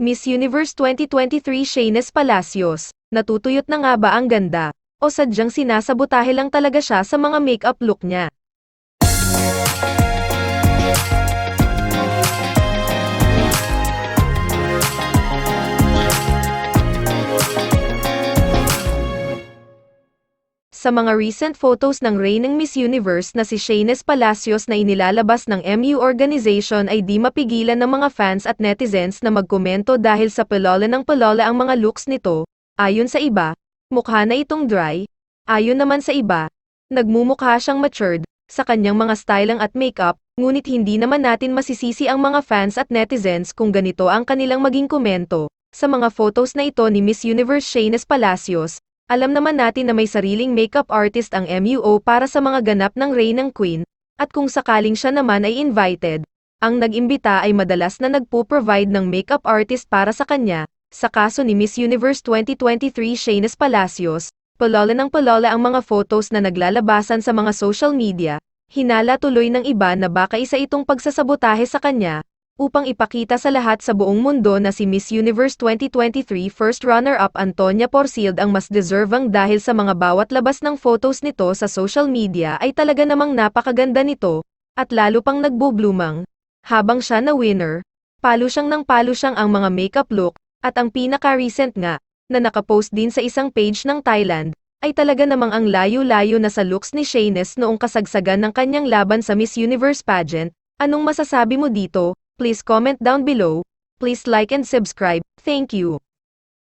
Miss Universe 2023 Shayness Palacios, natutuyot na nga ba ang ganda? O sadyang sinasabotahe lang talaga siya sa mga makeup look niya? Sa mga recent photos ng reigning Miss Universe na si Shayness Palacios na inilalabas ng MU organization ay di mapigilan ng mga fans at netizens na magkomento dahil sa palola ng palola ang mga looks nito. Ayon sa iba, mukha na itong dry. Ayon naman sa iba, nagmumukha siyang matured sa kanyang mga styling at makeup, ngunit hindi naman natin masisisi ang mga fans at netizens kung ganito ang kanilang maging komento. Sa mga photos na ito ni Miss Universe Shayness Palacios, alam naman natin na may sariling makeup artist ang MUO para sa mga ganap ng Reign ng Queen, at kung sakaling siya naman ay invited, ang nag-imbita ay madalas na nagpo-provide ng makeup artist para sa kanya. Sa kaso ni Miss Universe 2023 Shayness Palacios, palola ng palola ang mga photos na naglalabasan sa mga social media, hinala tuloy ng iba na baka isa itong pagsasabotahe sa kanya, upang ipakita sa lahat sa buong mundo na si Miss Universe 2023 first runner-up Antonia Porcild ang mas deserving dahil sa mga bawat labas ng photos nito sa social media ay talaga namang napakaganda nito, at lalo pang nagbo-bloomang. Habang siya na winner, palo siyang ng palo siyang ang mga makeup look, at ang pinaka-recent nga, na nakapost din sa isang page ng Thailand, ay talaga namang ang layo-layo na sa looks ni Shayness noong kasagsagan ng kanyang laban sa Miss Universe pageant. Anong masasabi mo dito? Please comment down below. Please like and subscribe. Thank you.